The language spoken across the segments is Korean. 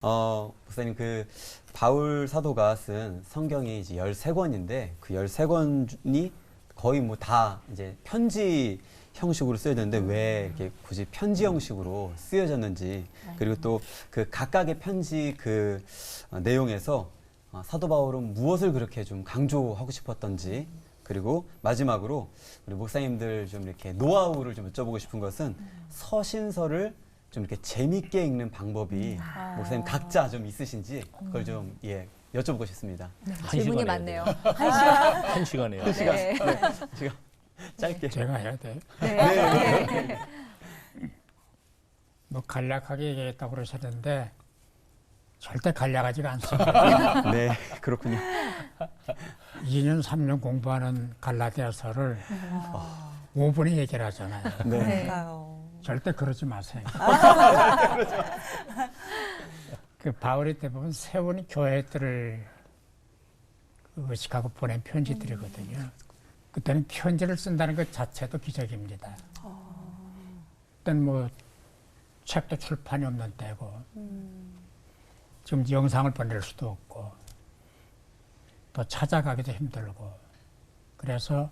어, 목사님 그 바울 사도가 쓴 성경이 이제 13권인데 그 13권이 거의 뭐 다 이제 편지 형식으로 쓰여졌는데 왜 이렇게 굳이 편지 형식으로 쓰여졌는지 그리고 또 그 각각의 편지 그 어, 내용에서 어, 사도 바울은 무엇을 그렇게 좀 강조하고 싶었던지 그리고 마지막으로 우리 목사님들 좀 이렇게 노하우를 좀 여쭤보고 싶은 것은 서신서를 좀 이렇게 재밌게 읽는 방법이 목사님 각자 좀 있으신지 그걸 좀 예, 여쭤보고 싶습니다. 한 질문이 시간 많네요. 한 시간이에요. 네. 지금 짧게. 제가 해야 돼. 네. 뭐 간략하게 얘기했다고 그러셨는데 절대 간략하지가 않습니다. 네, 그렇군요. 2년, 3년 공부하는 갈라디아서를 5분에 얘기를 하잖아요. 네. 네. 절대 그러지 마세요. 그 바울이 대부분 세운 교회들을 그 의식하고 보낸 편지들이거든요. 그때는 편지를 쓴다는 것 자체도 기적입니다. 그때는 뭐 책도 출판이 없는 때고 지금 영상을 보낼 수도 없고 또 찾아가기도 힘들고 그래서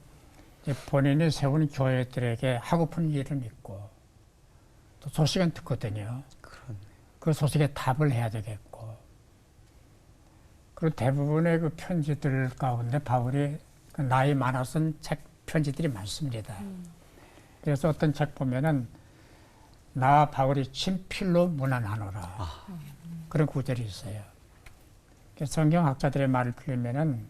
본인이 세운 교회들에게 하고픈 일을 믿고 또 소식은 듣거든요. 그 소식에 답을 해야 되겠고 그리고 대부분의 그 편지들 가운데 바울이 그 나이 많아 쓴책 편지들이 많습니다. 그래서 어떤 책 보면은 나 바울이 친필로 문안하노라 그런 구절이 있어요. 그 성경학자들의 말을 빌리면은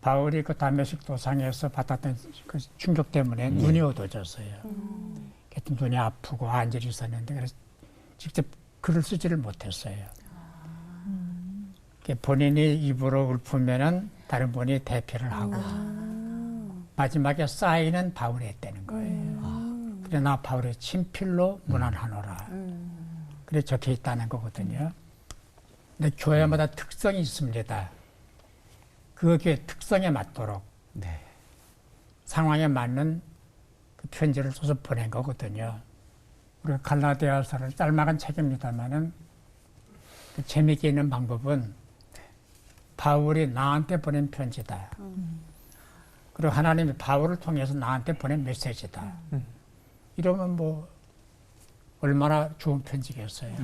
바울이 그 담메식 도상에서 받았던 그 충격 때문에 눈이 어두워졌어요. 그때 눈이 아프고 안절이 있었는데 그래서 직접 글을 쓰지를 못했어요. 그 본인이 입으로 읊으면은 다른 분이 대피를 하고 마지막에 사인은 바울이 했다는 거예요. 그래 나 바울의 친필로 문안하노라. 그래 적혀 있다는 거거든요. 근데 교회마다 특성이 있습니다. 그 교회 특성에 맞도록 네. 상황에 맞는 그 편지를 써서 보낸 거거든요. 우리가 갈라디아서를 짤막한 책입니다만은 그 재미있게 읽는 방법은 바울이 나한테 보낸 편지다. 그리고 하나님이 바울을 통해서 나한테 보낸 메시지다. 이러면 뭐 얼마나 좋은 편지겠어요.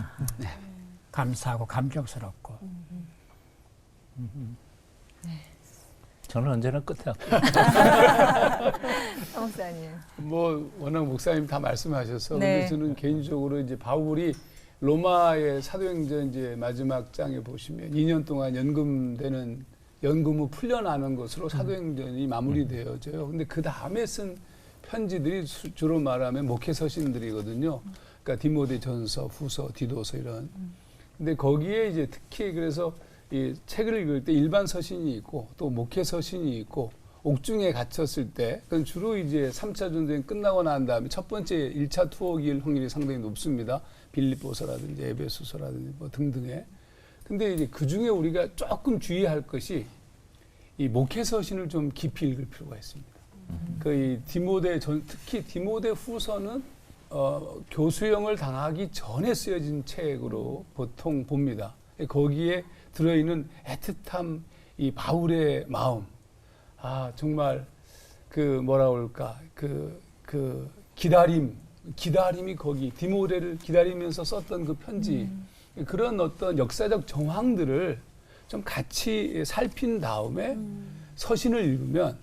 감사하고 감격스럽고. 저는 언제나 끝에 목사님. 뭐 워낙 목사님 다 말씀하셔서 네. 근데 저는 개인적으로 이제 바울이 로마의 사도행전 이제 마지막 장에 보시면 2년 동안 연금되는 연금 후 풀려나는 것으로 사도행전이 마무리되어져요. 근데 그 다음에 쓴 편지들이 수- 주로 말하면 목회 서신들이거든요. 그러니까 디모데 전서, 후서, 디도서 이런. 근데 거기에 이제 특히 그래서 이 책을 읽을 때 일반 서신이 있고 또 목회 서신이 있고 옥중에 갇혔을 때 그건 주로 이제 3차 전쟁 끝나고 난 다음에 첫 번째 1차 투어기일 확률이 상당히 높습니다. 빌립보서라든지 에베소서라든지 뭐 등등의. 근데 이제 그 중에 우리가 조금 주의할 것이 이 목회 서신을 좀 깊이 읽을 필요가 있습니다. 그이 디모데 전 특히 디모데 후서는 어, 교수형을 당하기 전에 쓰여진 책으로 보통 봅니다. 거기에 들어있는 애틋함, 이 바울의 마음, 아 정말 그 뭐라 그럴까? 그 그 기다림, 기다림이 거기 디모데를 기다리면서 썼던 그 편지. 그런 어떤 역사적 정황들을 좀 같이 살핀 다음에 서신을 읽으면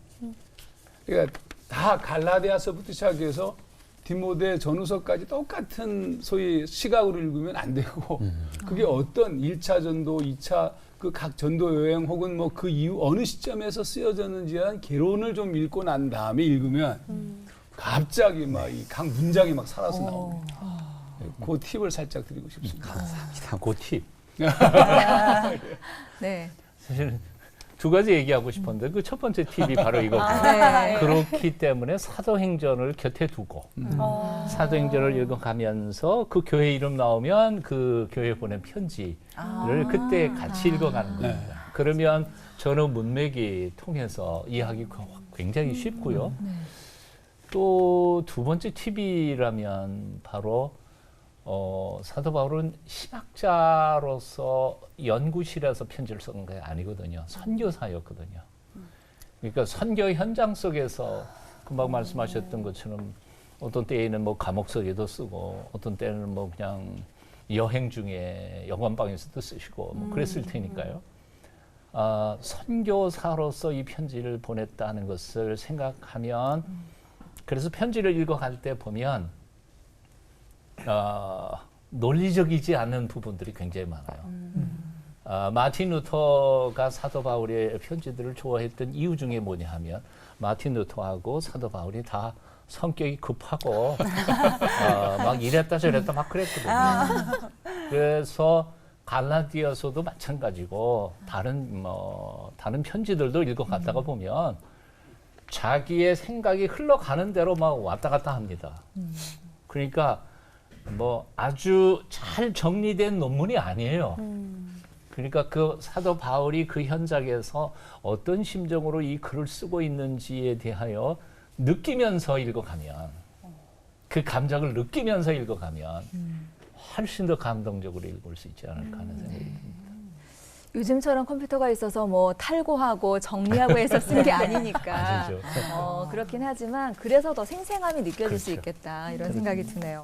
그러니까 다 갈라디아서부터 시작해서 디모데 전후서까지 똑같은 소위 시각으로 읽으면 안 되고 그게 어떤 1차 전도, 2차 그 각 전도 여행 혹은 뭐 그 이후 어느 시점에서 쓰여졌는지에 대한 개론을 좀 읽고 난 다음에 읽으면 갑자기 막 이 각 문장이 막 살아서 나옵니다. 그 팁을 살짝 드리고 싶습니다. 그 팁. 네. 사실 두 가지 얘기하고 싶었는데 그 첫 번째 팁이 바로 이거고. 네. 그렇기 때문에 사도행전을 곁에 두고 어. 사도행전을 읽어가면서 그 교회 이름 나오면 그 교회 보낸 편지를 그때 같이 읽어가는 겁니다. 그러면 전후 문맥이 통해서 이해하기 굉장히 쉽고요. 또두 번째 팁이라면 바로 어, 사도 바울은 신학자로서 연구실에서 편지를 쓴 게 아니거든요. 선교사였거든요. 그러니까 선교 현장 속에서 금방 말씀하셨던 것처럼 어떤 때에는 뭐 감옥 속에도 쓰고 어떤 때는 뭐 그냥 여행 중에 영원방에서도 쓰시고 뭐 그랬을 테니까요. 아, 선교사로서 이 편지를 보냈다는 것을 생각하면 그래서 편지를 읽어갈 때 보면 어, 논리적이지 않은 부분들이 굉장히 많아요. 아, 마틴 루터가 사도 바울의 편지들을 좋아했던 이유 중에 뭐냐 하면 마틴 루터하고 사도 바울이 다 성격이 급하고 어, 막 이랬다 저랬다 막 그랬거든요. 그래서 갈라디아서도 마찬가지고 다른 뭐 다른 편지들도 읽어갔다가 보면 자기의 생각이 흘러가는 대로 막 왔다 갔다 합니다. 그러니까 뭐 아주 잘 정리된 논문이 아니에요. 그러니까 그 사도 바울이 그 현장에서 어떤 심정으로 이 글을 쓰고 있는지에 대하여 느끼면서 읽어가면 그 감정을 느끼면서 읽어가면 훨씬 더 감동적으로 읽을 수 있지 않을까 하는 생각이 듭니다. 요즘처럼 컴퓨터가 있어서 뭐 탈고하고 정리하고 해서 쓴게 아니니까. 어, 그렇긴 하지만 그래서 더 생생함이 느껴질 수 그렇죠. 있겠다 이런 생각이 드네요.